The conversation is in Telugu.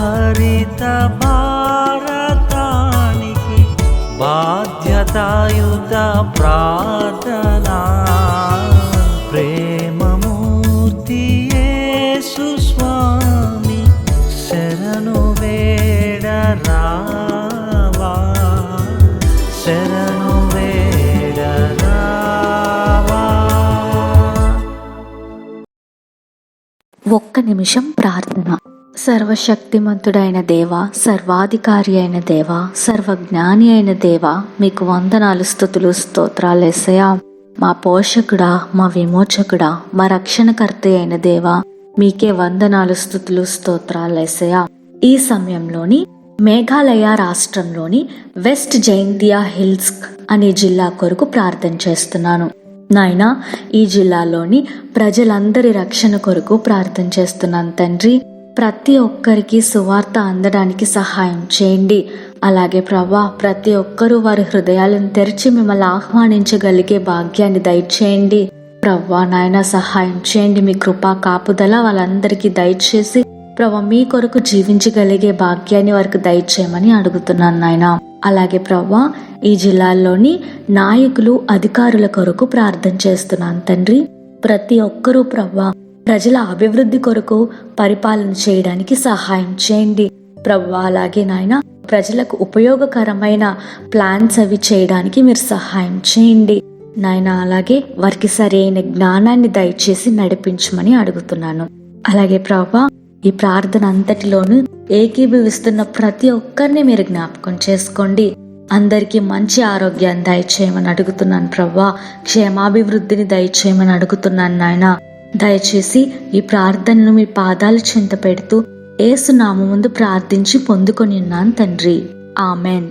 హరిత భారతానికి బాధ్యతాయుత ప్రార్థనా. ప్రేమమూర్తి సుస్వామి శరణు వేడరా ఒక్క నిమిషం ప్రార్థన. సర్వశక్తిమంతుడైన దేవ సర్వాధికారి అయిన దేవ సర్వజ్ఞాని అయిన దేవ మీకు వందనాలు స్థుతులు స్తోత్రాలు ఎసయా. మా పోషకుడా మా విమోచకుడా మా రక్షణకర్త అయిన దేవ మీకే వందనాలు స్థుతులు స్తోత్రాలు ఎసయా. ఈ సమయంలోని మేఘాలయ రాష్ట్రంలోని వెస్ట్ జైంతియా హిల్స్ అనే జిల్లా కొరకు ప్రార్థన చేస్తున్నాను. నాయనా ఈ జిల్లాలోని ప్రజలందరి రక్షణ కొరకు ప్రార్థన చేస్తున్నాను తండ్రి. ప్రతి ఒక్కరికి సువార్త అందడానికి సహాయం చేయండి. అలాగే ప్రభా ప్రతి ఒక్కరూ వారి హృదయాలను తెరిచి మిమ్మల్ని ఆహ్వానించగలిగే భాగ్యాన్ని దయచేయండి. ప్రవ్వా నాయన సహాయం చేయండి. మీ కృపా కాపుదల వాళ్ళందరికీ దయచేసి ప్రభా మీ కొరకు జీవించగలిగే భాగ్యాన్ని వారికి దయచేయమని అడుగుతున్నాను నాయన. అలాగే ప్రవ్వా ఈ జిల్లాల్లోని నాయకులు అధికారుల కొరకు ప్రార్థన చేస్తున్నాను తండ్రి. ప్రతి ఒక్కరూ ప్రవ్వా ప్రజల అభివృద్ధి కొరకు పరిపాలన చేయడానికి సహాయం చేయండి. ప్రభు అలాగే నాయన ప్రజలకు ఉపయోగకరమైన ప్లాన్స్ అవి చేయడానికి మీరు సహాయం చేయండి. నాయన అలాగే వారికి సరైన జ్ఞానాన్ని దయచేసి నడిపించమని అడుగుతున్నాను. అలాగే ప్రభా ఈ ప్రార్థన అంతటిలోనూ ఏకీభవిస్తున్న ప్రతి ఒక్కరిని మీరు జ్ఞాపకం చేసుకోండి. అందరికీ మంచి ఆరోగ్యాన్ని దయచేయమని అడుగుతున్నాను ప్రవ్వా క్షేమాభివృద్ధిని దయచేయమని అడుగుతున్నాను నాయనా. దయచేసి ఈ ప్రార్థనను మీ పాదాలు చింత పెడుతూ ఏసునామ ముందు ప్రార్థించి పొందుకొని ఉన్నాను తండ్రి. ఆమెన్.